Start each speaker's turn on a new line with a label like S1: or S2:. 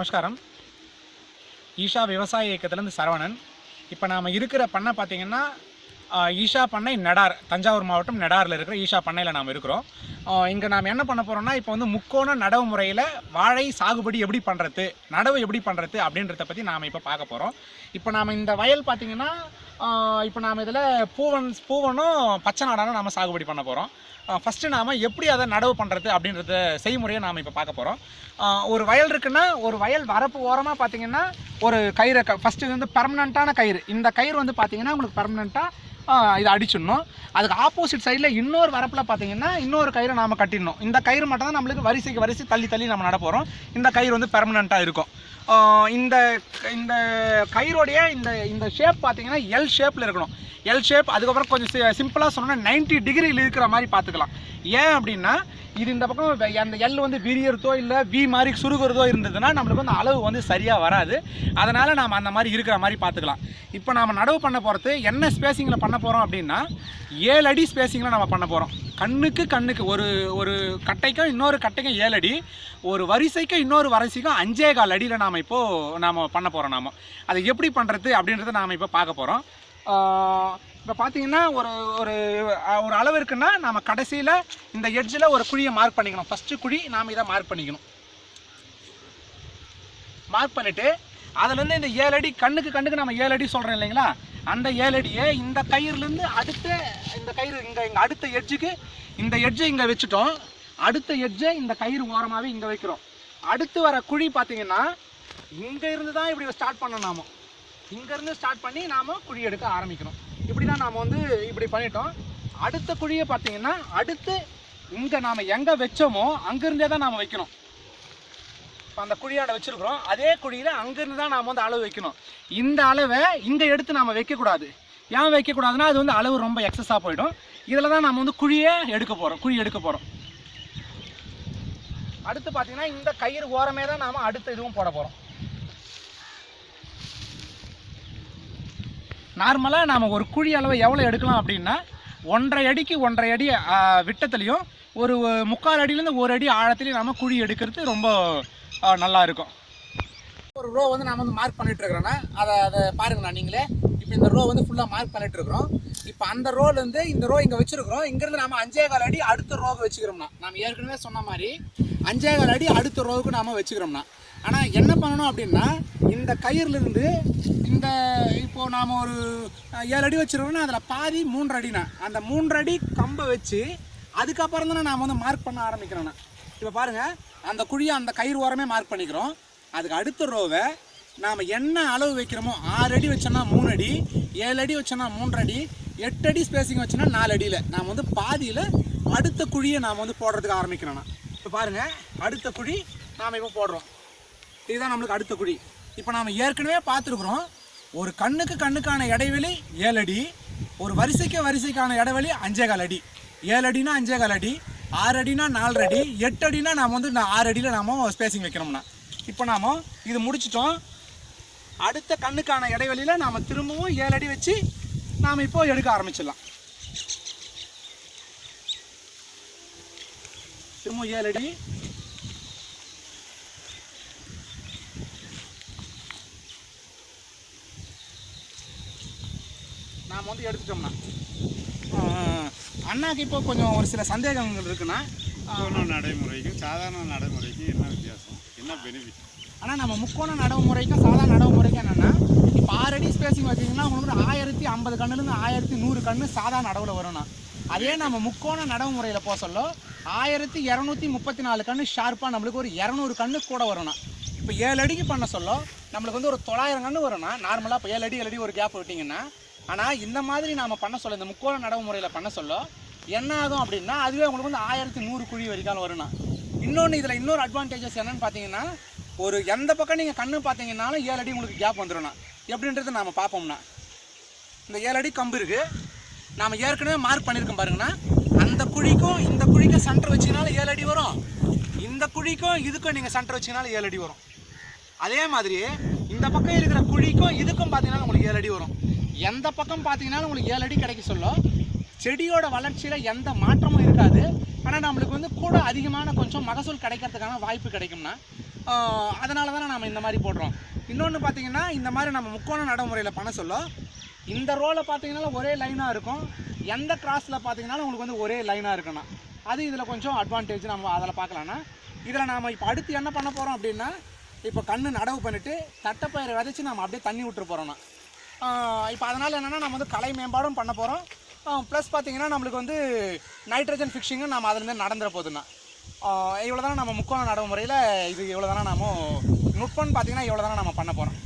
S1: நமஸ்காரம். ஈஷா விவசாய இயக்கத்துலேருந்து சரவணன். இப்போ நாம் இருக்கிற பண்ணை பார்த்தீங்கன்னா ஈஷா பண்ணை நெடார் தஞ்சாவூர் மாவட்டம் நெடாரில் இருக்கிற ஈஷா பண்ணையில் நாம் இருக்கிறோம். இங்கே நாம் என்ன பண்ண போகிறோம்னா இப்போ வந்து முக்கோண நடவு முறையில் வாழை சாகுபடி எப்படி பண்ணுறது நடவு எப்படி பண்ணுறது அப்படின்றத பற்றி நாம் இப்போ பார்க்க போகிறோம் இப்போ நாம் இந்த வயல் பார்த்தீங்கன்னா இப்போ நாம் இதில் பூவன் பூவனும் பச்சை நாடானும் நாம் சாகுபடி பண்ண போகிறோம் ஃபஸ்ட்டு நாம் எப்படி அதை நடவு பண்ணுறது அப்படின்றத செய்முறையை நாம் இப்போ பார்க்க போகிறோம் ஒரு வயல் இருக்குன்னா ஒரு வயல் வரப்பு ஓரமாக பார்த்தீங்கன்னா ஒரு கயிறை க ஃபஸ்ட்டு வந்து பெர்மனண்ட்டான கயிறு. இந்த கயிறு வந்து பார்த்தீங்கன்னா உங்களுக்கு பெர்மனண்ட்டாக இதை அடிச்சிடணும். அதுக்கு ஆப்போசிட் சைடில் இன்னொரு வரப்பில் பார்த்தீங்கன்னா இன்னொரு கயிறை நாம் கட்டிடணும். இந்த கயிறு மட்டும் தான் நம்மளுக்கு வரிசைக்கு வரிசை தள்ளி தள்ளி நம்ம நட போகிறோம் இந்த கயிறு வந்து பெர்மனண்ட்டாக இருக்கும். இந்த இந்த கயிறுடைய இந்த இந்த ஷேப் பார்த்தீங்கன்னா எல் ஷேப்பில் இருக்கணும். எல் ஷேப் அதுக்கப்புறம் கொஞ்சம் சிம்பிளாக சொன்னோன்னா 90 டிகிரியில் இருக்கிற மாதிரி பார்த்துக்கலாம் ஏன் அப்படின்னா இது இந்த பக்கம் அந்த எல் வந்து விரியறதோ இல்லை வி மாதிரி சுருகிறதோ இருந்ததுன்னா நம்மளுக்கு வந்து அளவு வந்து சரியாக வராது. அதனால் நாம் அந்த மாதிரி இருக்கிற மாதிரி பார்த்துக்கலாம் இப்போ நாம் நடவு பண்ண போகிறது என்ன ஸ்பேசிங்கில் பண்ண போகிறோம் அப்படின்னா ஏழு அடி ஸ்பேசிங்கில் நம்ம பண்ண போகிறோம் கண்ணுக்கு கண்ணுக்கு ஒரு ஒரு கட்டைக்கும் இன்னொரு கட்டைக்கும் ஏழு அடி ஒரு வரிசைக்கும் இன்னொரு வரிசைக்கும் அஞ்சே கால் அடியில் நாம் இப்போது நாம் பண்ண போகிறோம் நாம். அதை எப்படி பண்ணுறது அப்படின்றத நாம் இப்போ பார்க்க போகிறோம் இப்போ பார்த்தீங்கன்னா ஒரு ஒரு ஒரு அளவு இருக்குன்னா நாம் கடைசியில் இந்த எட்ஜில் ஒரு குழியை மார்க் பண்ணிக்கணும். ஃபஸ்ட்டு குழி நாம் இதை மார்க் பண்ணிக்கணும். மார்க் பண்ணிவிட்டு அதுலேருந்து இந்த ஏழு அடி கண்ணுக்கு கண்ணுக்கு நம்ம ஏழு அடி சொல்கிறோம் இல்லைங்களா? அந்த ஏழு அடியை இந்த கயிறுலேருந்து அடுத்த இந்த கயிறு இங்கே இங்கே அடுத்த எட்ஜுக்கு இந்த எட்ஜை இங்கே வச்சுட்டோம். அடுத்த எட்ஜை இந்த கயிறு ஓரமாகவே இங்கே வைக்கிறோம். அடுத்து வர குழி பார்த்தீங்கன்னா இங்கே இருந்து தான் இப்படி ஸ்டார்ட் பண்ணணும் நாம். இங்கேருந்து ஸ்டார்ட் பண்ணி நாம் குழி எடுக்க ஆரம்பிக்கணும். இப்படி தான் நாம் வந்து இப்படி பண்ணிட்டோம். அடுத்த குழியை பார்த்தீங்கன்னா அடுத்து இங்கே நாம் எங்கே வச்சோமோ அங்கேருந்தே தான் நாம் வைக்கணும். இப்போ அந்த குழியாட வச்சுருக்குறோம். அதே குழியில் அங்கேருந்து தான் நாம் வந்து அளவு வைக்கணும். இந்த அளவை இங்கே எடுத்து நாம் வைக்கக்கூடாது. ஏன் வைக்கக்கூடாதுன்னா அது வந்து அளவு ரொம்ப எக்ஸஸாக போயிடும். இதில் தான் நாம் வந்து குழியே எடுக்க போகிறோம் குழி எடுக்க போகிறோம் அடுத்து பார்த்தீங்கன்னா இந்த கயிறு ஓரமே தான் நாம் அடுத்த இதுவும் போட போகிறோம் நார்மலாக நாம் ஒரு குழி அளவை எவ்வளோ எடுக்கலாம் அப்படின்னா ஒன்றரை அடிக்கு ஒன்றரை அடி விட்டத்துலேயும் ஒரு முக்கால் அடியிலேருந்து ஒரு அடி ஆழத்துலையும் நம்ம குழி எடுக்கிறது ரொம்ப நல்லா இருக்கும். ஒரு ரோ வந்து நான் வந்து மார்க் பண்ணிட்டு இருக்கிறேன்னா அதை அதை பாருங்கண்ணா நீங்களே. இப்போ இந்த ரோ வந்து ஃபுல்லாக மார்க் பண்ணிட்டு இருக்கிறோம். இப்போ அந்த ரோலேருந்து இந்த ரோ இங்கே வச்சிருக்கிறோம். இங்கேருந்து நம்ம அஞ்சே கால் அடி அடுத்த ரோவுக்கு வச்சுக்கிறோம்னா நம்ம ஏற்கனவே சொன்ன மாதிரி அஞ்சே கால் அடி அடுத்த ரோவுக்கு நாம் வச்சுக்கிறோம்னா ஆனால் என்ன பண்ணணும் அப்படின்னா இந்த கயிறுலேருந்து இந்த இப்போ நாம் ஒரு ஏழு அடி வச்சுருக்கோம்னா அதில் பாதி மூன்றடினா அந்த மூன்றடி கம்பை வச்சு அதுக்கப்புறம் தானே நாம் வந்து மார்க் பண்ண ஆரம்பிக்கிறோண்ணா இப்போ பாருங்கள் அந்த குழியை அந்த கயிறு ஓரமே மார்க் பண்ணிக்கிறோம். அதுக்கு அடுத்த ரோவை நாம் என்ன அளவு வைக்கிறோமோ ஆறு அடி வச்சோன்னா மூணு அடி ஏழு அடி வச்சோன்னா மூன்று அடி எட்டு அடி ஸ்பேசிங் வச்சோன்னா நாலு அடியில். நாம் வந்து பாதியில் அடுத்த குழியை நாம் வந்து போடுறதுக்கு ஆரம்பிக்கிறோண்ணா இப்போ பாருங்கள் அடுத்த குழி நாம் இப்போ போடுறோம். இதுதான் நம்மளுக்கு அடுத்த குழி. இப்போ நாம் ஏற்கனவே பார்த்துருக்குறோம் ஒரு கண்ணுக்கு கண்ணுக்கான இடைவெளி ஏழு அடி ஒரு வரிசைக்கு வரிசைக்கான இடைவெளி அஞ்சே கால் அடி. ஏழு அடினா அஞ்சே கால் அடி ஆறு அடினா நாலு அடி எட்டு அடினா நாம் வந்து நான் ஆறு அடியில் நாம் ஸ்பேசிங் வைக்கணும்னா. இப்போ நாம் இது முடிச்சிட்டோம். அடுத்த கண்ணுக்கான இடைவெளியில் நாம் திரும்பவும் ஏழு அடி வச்சு நாம் இப்போ எடுக்க ஆரம்பிச்சிடலாம். திரும்பவும் ஏழு அடி. நாம் வந்து எடுத்துட்டோம்னா. அண்ணாக்கு இப்போ கொஞ்சம் ஒரு சில சந்தேகங்கள் இருக்குன்னா
S2: முக்கோண நடைமுறைக்கும் சாதாரண நடைமுறைக்கும் என்ன வித்தியாசம்? என்ன பெனிஃபிட்
S1: ஆனால் நம்ம முக்கோண நடவு முறைக்கும் சாதாரண நடவு முறைக்கும் என்னென்னா இப்போ ஆறு அடி ஸ்பேசிங் வச்சிங்கன்னா உங்களுக்கு ஒரு ஆயிரத்தி ஐம்பது கண்ணுலேருந்து ஆயிரத்தி நூறு கண்ணு சாதாரண நடவில் வரும்ண்ணா. அதே நம்ம முக்கோண நடவு முறையில் போக சொல்ல ஆயிரத்தி இரநூத்தி முப்பத்தி நாலு கண்ணு ஷார்ப்பாக நம்மளுக்கு ஒரு இரநூறு கண்ணு கூட வரும்ண்ணா. இப்போ ஏழு அடிக்கு பண்ண சொல்ல நம்மளுக்கு வந்து ஒரு தொள்ளாயிரம் கண்ணு வரும்னா நார்மலாக இப்போ ஏழு அடி ஏழு அடி ஒரு கேப் விட்டிங்கன்னா ஆனால் இந்த மாதிரி நாம் பண்ண சொல்ல இந்த முக்கோண நடவு முறையில் பண்ண சொல்ல என்ன ஆகும் அப்படின்னா அதுவே உங்களுக்கு வந்து ஆயிரத்தி நூறு குழி வரைக்கும் வரும்னா இன்னொன்று இதில் இன்னொரு அட்வான்டேஜஸ் என்னென்னு பார்த்தீங்கன்னா ஒரு எந்த பக்கம் நீங்கள் கண்ணு பார்த்தீங்கன்னாலும் ஏழு அடி உங்களுக்கு கேப் வந்துடும்ண்ணா எப்படின்றது நாம் பார்ப்போம்னா இந்த ஏழு அடி கம்பு இருக்குது நாம் ஏற்கனவே மார்க் பண்ணியிருக்கோம் பாருங்கண்ணா. அந்த குழிக்கும் இந்த குழிக்கும் சென்டர் வச்சிங்கனாலும் ஏழு அடி வரும். இந்த குழிக்கும் இதுக்கும் நீங்கள் சென்டர் வச்சிங்கனாலும் ஏழு அடி வரும். அதே மாதிரி இந்த பக்கம் இருக்கிற குழிக்கும் இதுக்கும் பார்த்தீங்கன்னா உங்களுக்கு ஏழு அடி வரும். எந்த பக்கம் பார்த்தீங்கன்னா உங்களுக்கு ஏழு அடி கிடைக்க சொல்ல செடியோட வளர்ச்சியில் எந்த மாற்றமும் இருக்காது. ஆனால் நம்மளுக்கு வந்து கூட அதிகமான கொஞ்சம் மகசூல் கிடைக்கிறதுக்கான வாய்ப்பு கிடைக்கும்னா அதனால தானே நம்ம இந்த மாதிரி போடுறோம். இன்னொன்று பார்த்தீங்கன்னா இந்த மாதிரி நம்ம முக்கோண நடைமுறையில் பண்ண சொல்ல இந்த ரோவில் பார்த்தீங்கன்னா ஒரே லைனாக இருக்கும். எந்த கிராஸில் பார்த்தீங்கன்னா உங்களுக்கு வந்து ஒரே லைனாக இருக்கணும். அது இதில் கொஞ்சம் அட்வான்டேஜ் நம்ம அதில் பார்க்கலாம்னா இதில் நாம் இப்போ அடுத்து என்ன பண்ண போகிறோம் அப்படின்னா இப்போ கண்ணு நடவு பண்ணிவிட்டு தட்டைப்பயிரை விதைச்சி நம்ம அப்படியே தண்ணி விட்டுரு போகிறோம்னா இப்போ அதனால் என்னென்னா நம்ம வந்து கலை மேம்பாடும் பண்ண போகிறோம் ப்ளஸ் பார்த்தீங்கன்னா நம்மளுக்கு வந்து நைட்ரஜன் ஃபிக்ஷிங்கும் நம்ம அதுலேருந்து நடந்துட போகுதுண்ணா இவ்வளோ தானே நம்ம முக்கோண நடைமுறையில் இது இவ்வளோ தானே நாம நுட்பம்னு பார்த்தீங்கன்னா இவ்வளோ தானே நம்ம பண்ண போகிறோம்